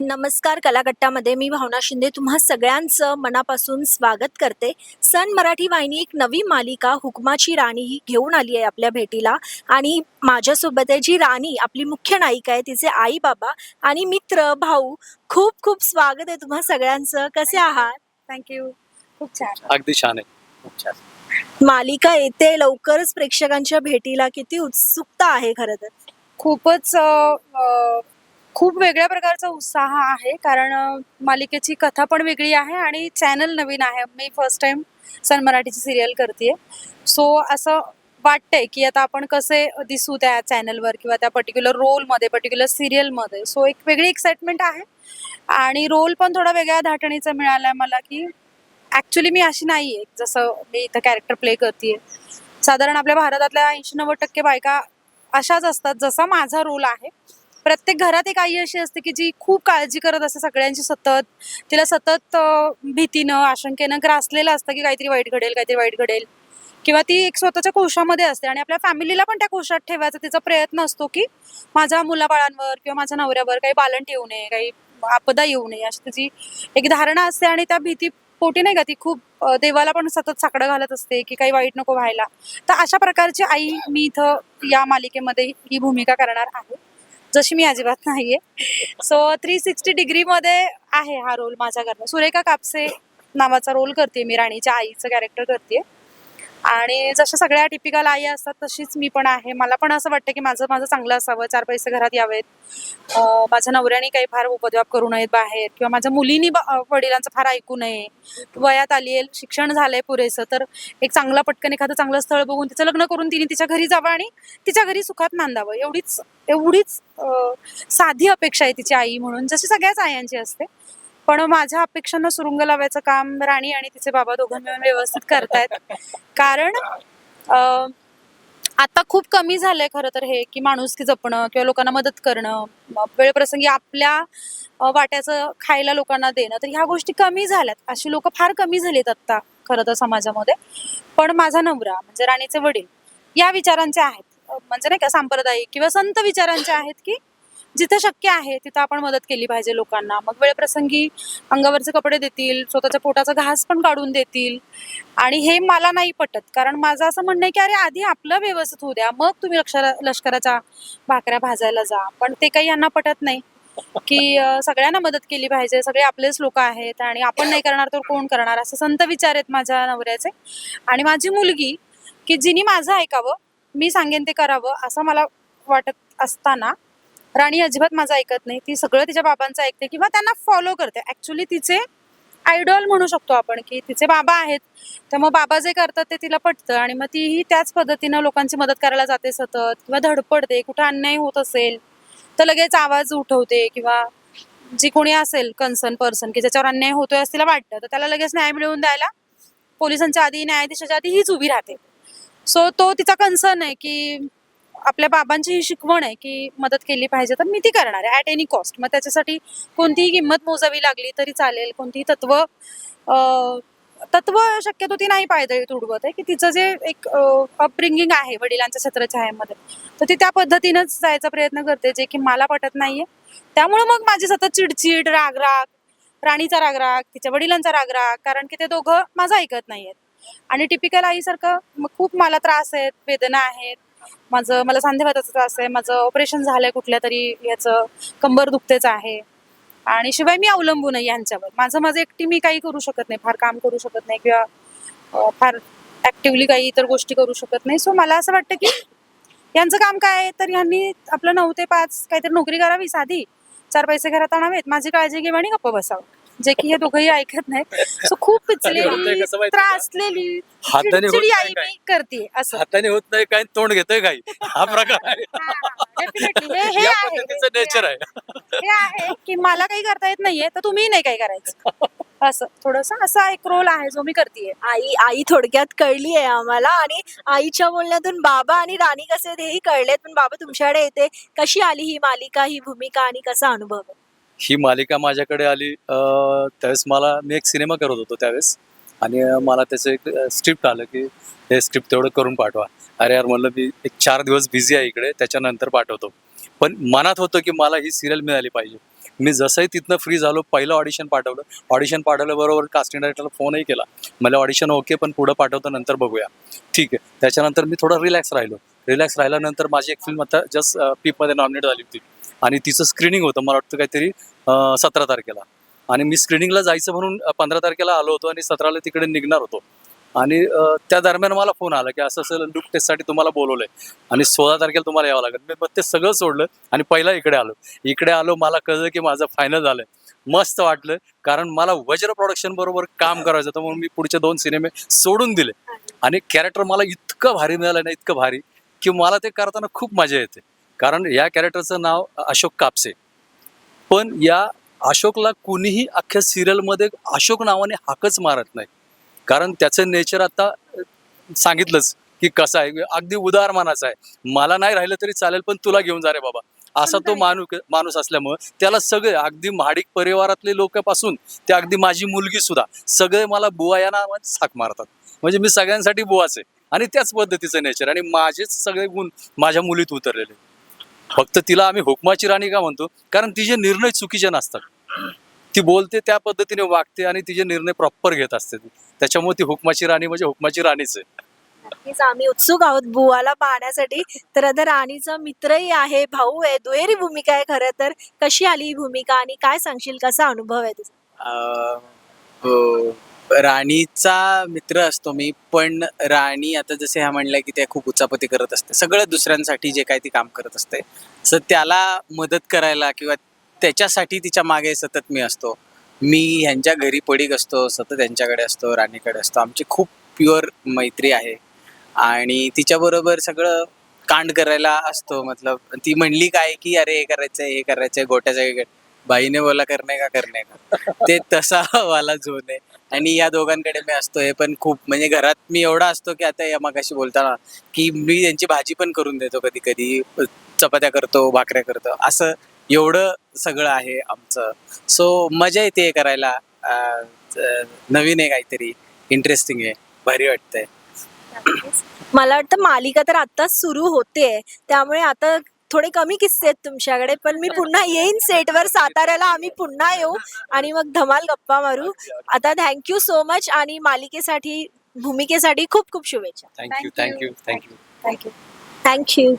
नमस्कार कलाकट्टामध्ये मी भावना शिंदे तुम्हा सगळ्यांचं मनापासून स्वागत करते. सन मराठी वाहिनी एक नवी मालिका हुकमाची राणी ही घेऊन आली आहे आपल्या भेटीला. आणि माझ्यासोबत आहे जी राणी आपली मुख्य नायिका आहे तिचे आई बाबा आणि मित्र भाऊ खूप खूप स्वागत आहे तुम्हा सगळ्यांचं. कसे आहात? थँक्यू खूप छान. अगदी छान आहे. खूप छान. मालिका येते लवकरच प्रेक्षकांच्या भेटीला. किती उत्सुकता आहे खरं तर. खूपच खूप वेगळ्या प्रकारचा उत्साह आहे कारण मालिकेची कथा पण वेगळी आहे आणि चॅनल नवीन आहे. मी फर्स्ट टाइम सन मराठीची सिरियल करते सो असं वाटतंय की आता आपण कसे दिसू त्या चॅनलवर किंवा त्या पर्टिक्युलर रोलमध्ये पर्टिक्युलर सिरियलमध्ये सो एक वेगळी एक्साइटमेंट आहे. आणि रोल पण थोडा वेगळ्या धाटणीचा मिळाला मला की ॲक्च्युली मी अशी नाही आहे जसं मी इथं कॅरेक्टर प्ले करते साधारण आपल्या भारतातल्या ऐंशी नव्वद टक्के बायका अशाच असतात जसा माझा रोल आहे. प्रत्येक घरात एक आई अशी असते की जी खूप काळजी करत असते सगळ्यांची सतत. तिला सतत भीतीनं आशंकेनं ग्रासलेलं असतं की काहीतरी वाईट घडेल काहीतरी वाईट घडेल. किंवा ती एक स्वतःच्या कोशामध्ये असते आणि आपल्या फॅमिलीला पण त्या कोशात ठेवायचा तिचा प्रयत्न असतो की माझ्या मुलाबाळांवर किंवा माझ्या नवऱ्यावर काही बालंट येऊ नये काही आपदा येऊ नये अशी तिची एक धारणा असते आणि त्या भीती पोटी नाही का ती खूप देवाला पण सतत साकडं घालत असते की काही वाईट नको व्हायला. तर अशा प्रकारची आई मी इथं या मालिकेमध्ये ही भूमिका करणार आहे. जशी मी अजिबात नाहीये. सो थ्री सिक्स्टी डिग्रीमध्ये आहे हा रोल माझ्याकडनं सुरेखा कापसे नावाचा रोल करते मी राणीच्या आईचं कॅरेक्टर करते आणि जशा सगळ्या टिपिकल आई असतात तशीच मी पण आहे. मला पण असं वाटतं की माझं माझं चांगलं असावं. चार पैसे घरात यावेत. माझ्या नवऱ्याने काही फार उपद्व्याप करू नयेत बाहेर. किंवा माझ्या मुलीनी ब- वडिलांचं फार ऐकू नये. वयात आली आहे शिक्षण झालंय पुरेसं. तर एक चांगला पटकन एखादं चांगलं स्थळ बघून तिचं लग्न करून तिने तिच्या घरी जावं आणि तिच्या घरी सुखात नांदावं. एवढीच एवढीच साधी अपेक्षा आहे तिची आई म्हणून. जशी सगळ्याच आयांची असते. पण माझ्या अपेक्षांना सुरुंग लावायचं काम राणी आणि तिचे बाबा दोघं मिळून व्यवस्थित करतायत. कारण अं, आता खूप कमी झालंय खरं तर हे की माणुसकी जपणं किंवा लोकांना मदत करणं म- वेळप्रसंगी आपल्या अं, वाट्याचं खायला लोकांना देणं तर ह्या गोष्टी कमी झाल्यात. अशी लोक फार कमी झालीत आता खरं तर समाजामध्ये. पण माझा नवरा म्हणजे राणीचे वडील या विचारांचे आहेत. अं, म्हणजे नाही का सांप्रदायिक किंवा संत विचारांचे आहेत की जिथे शक्य आहे तिथं आपण मदत केली पाहिजे लोकांना. मग वेळप्रसंगी अंगावरचे कपडे देतील स्वतःच्या पोटाचा घास पण काढून देतील. आणि हे मला नाही पटत कारण माझं असं म्हणणं आहे की अरे आधी आपलं व्यवस्थित होऊ द्या मग तुम्ही लक्षरा लष्कराच्या भाकऱ्या भाजायला जा. पण ते काही यांना पटत नाही की सगळ्यांना मदत केली पाहिजे सगळे आपलेच लोक आहेत आणि आपण नाही करणार तर कोण करणार? असं संत विचार आहेत माझ्या नवऱ्याचे. आणि माझी मुलगी की जिने माझं ऐकावं मी सांगेन ते करावं असं मला वाटत असताना राणी अजिबात माझं ऐकत नाही. ती सगळं तिच्या बाबांचं ऐकते किंवा त्यांना फॉलो करते. ऍक्च्युली तिचे आयडॉल म्हणू शकतो आपण की तिचे बाबा आहेत. तर मग बाबा जे करतात ते तिला पटतं आणि मग तीही त्याच पद्धतीनं लोकांची मदत करायला जाते सतत किंवा धडपडते कुठं अन्याय होत असेल तर लगेच आवाज उठवते किंवा जी कोणी असेल कन्सर्न पर्सन की ज्याच्यावर अन्याय होतोय असं तिला वाटतं तर त्याला लगेच न्याय मिळवून द्यायला पोलिसांच्या आधी न्यायाधीशाच्या आधी हीच उभी राहते. सो तो तिचा कन्सर्न आहे की आपल्या बाबांची ही शिकवण आहे की मदत केली पाहिजे तर मी ती करणार आहे. ॲट एनी कॉस्ट मग त्याच्यासाठी कोणतीही किंमत मोजावी लागली तरी चालेल. कोणतीही तत्व तत्व शक्यतो ती नाही पायदळी तुडवत आहे. की तिचं जे एक अपब्रिंगिंग आहे वडिलांच्या छत्रछायामध्ये तर ती त्या पद्धतीनंच जायचा प्रयत्न करते जे की मला पटत नाहीये. त्यामुळे मग माझी सतत चिडचिड रागराग राणीचा रागराग तिच्या वडिलांचा रागराग कारण की ते दोघं माझं ऐकत नाहीयेत. आणि टिपिकल आईसारखं मग खूप मला त्रास आहेत वेदना आहेत माझं मला सांधेवाताचा त्रास आहे. माझं ऑपरेशन झालंय कुठल्या तरी याचं कंबर दुखतेच आहे. आणि शिवाय मी अवलंबून आहे यांच्यावर माझं माझं एकटी मी काही करू शकत नाही. फार काम करू शकत नाही किंवा फार ऍक्टिव्हली काही इतर गोष्टी करू शकत नाही. सो मला असं वाटतं की यांचं काम काय आहे? तर यांनी आपलं नऊ ते पाच काहीतरी नोकरी करावी साधी. चार पैसे घरात आणावेत. माझी काळजी घेऊ आणि गप्प बसावं. जे की हे दोघंही ऐकत नाहीत सो खूप पिचलेली? त्रासलेली हाताने होत चिडचिडी नाही आई काय? मी करते असं हाताने होत नाही काय तोंड घेतोय काही हा प्रकार आहे हा, हा, definitely. हे- हे या आहे. पद्धतीचं हे नेचर आहे. आहे हे आहे की मला काही करता येत नाहीये तर तुम्ही नाही काही करायचं असं थोडस असा एक रोल आहे जो मी करते आई आई थोडक्यात कळली आहे आम्हाला आणि आईच्या बोलण्यातून बाबा आणि राणी कसे आहेत हेही कळलेत पण बाबा तुमच्याकडे येते कशी आली ही मालिका ही भूमिका आणि कसा अनुभव आहे? ही मालिका माझ्याकडे आली त्यावेळेस मला मी एक सिनेमा करत होतो त्यावेळेस. आणि मला त्याचं एक स्क्रिप्ट आलं की हे स्क्रिप्ट तेवढं करून पाठवा. अरे यार म्हणलं मी एक चार दिवस बिझी आहे इकडे त्याच्यानंतर पाठवतो. पण मनात होतं की मला ही सिरियल मिळाली पाहिजे. मी जसंही तिथनं फ्री झालो पहिलं ऑडिशन पाठवलं. ऑडिशन पाठवल्याबरोबर कास्टिंग डायरेक्टरला फोनही केला. मला ऑडिशन ओके पण पुढं पाठवतो नंतर बघूया. ठीक आहे. त्याच्यानंतर मी थोडं रिलॅक्स राहिलो. रिलॅक्स राहिल्यानंतर माझी एक फिल्म आता जस्ट पीपमध्ये नॉमिनेट झाली होती. आणि तिचं स्क्रीनिंग होतं मला वाटतं काहीतरी सतरा तारखेला. आणि मी स्क्रीनिंगला जायचं म्हणून पंधरा तारखेला आलो होतो आणि सतराला तिकडे निघणार होतो. आणि त्या दरम्यान मला फोन आला की असं असं लुक टेस्टसाठी तुम्हाला बोलवलंय. आणि सोळा तारखेला तुम्हाला यावं लागेल. मी मग ते सगळं सोडलं आणि पहिला इकडे आलो. इकडे आलो मला कळलं की माझं फायनल झालंय. मस्त वाटलं कारण मला वज्र प्रोडक्शन बरोबर काम करायचं होतं म्हणून मी पुढचे दोन सिनेमे सोडून दिले. आणि कॅरेक्टर मला इतकं भारी मिळालं ना इतकं भारी की मला ते करताना खूप मजा येते. कारण या कॅरेक्टरचं नाव अशोक कापसे. पण या अशोकला कुणीही अख्ख्या सिरियलमध्ये अशोक नावाने हाकच मारत नाही. कारण त्याचं नेचर आता सांगितलंच की कसं आहे अगदी उदार मानाचा आहे. मला नाही राहिलं तरी चालेल पण तुला घेऊन जा रे बाबा. असा तो माणूस माणूस असल्यामुळं त्याला सगळे अगदी महाडिक परिवारातले लोकांपासून ते अगदी माझी मुलगी सुद्धा सगळे मला बुवा या नावाने साक मारतात. म्हणजे मी सगळ्यांसाठी बुवाच आहे. आणि त्याच पद्धतीचं नेचर आणि माझेच सगळे गुण माझ्या मुलीत उतरलेले फक्त तिला आम्ही हुकमाची राणी का म्हणतो? कारण तिचे निर्णय चुकीचे नसतात. ती बोलते त्या पद्धतीने वागते आणि तिचे निर्णय प्रॉपर घेत असते त्याच्यामुळे ती हुकमाची राणी म्हणजे हुकमाची राणीच आहे. नक्कीच आम्ही उत्सुक आहोत बुवाला पाहण्यासाठी. तर आता राणीचा मित्रही आहे भाऊ आहे दुहेरी भूमिका आहे खरं तर. कशी आली ही भूमिका आणि काय सांगशील? कसा अनुभव आहे तुझा? अं, हो. राणीचा मित्र असतो मी पण राणी आता जसे ह्या म्हणल्या की ते खूप उचापती करत असते. सगळं दुसऱ्यांसाठी जे काय ती काम करत असते. सो त्याला मदत करायला किंवा त्याच्यासाठी तिच्यामागे सतत मी असतो. मी ह्यांच्या घरी पडीक असतो सतत यांच्याकडे असतो राणीकडे असतो. आमची खूप प्युअर मैत्री आहे. आणि तिच्याबरोबर सगळं कांड करायला असतो मतलब ती म्हणली काय की अरे हे करायचंय हे करायचंय गोट्याचं बाईने बोला करणे का करणे का? ते तसा वाला झोन आहे. आणि या दोघांकडे मी असतो हे पण खूप म्हणजे घरात मी एवढा असतो की आता या मगाशी बोलताना की मी त्यांची भाजी पण करून देतो कधी कधी चपात्या करतो भाकऱ्या करतो असं एवढं सगळं आहे आमचं. सो मजा येते हे करायला नवीन आहे काहीतरी इंटरेस्टिंग आहे भारी वाटतंय. मला वाटतं मालिका तर आताच सुरू होते त्यामुळे आता थोडे कमी किस्से आहेत तुमच्याकडे पण मी पुन्हा येईन सेटवर साताऱ्याला आम्ही पुन्हा येऊ आणि मग धमाल गप्पा मारू. आता थँक्यू सो मच आणि मालिकेसाठी भूमिकेसाठी खूप खूप शुभेच्छा. Thank you thank you thank you thank you thank you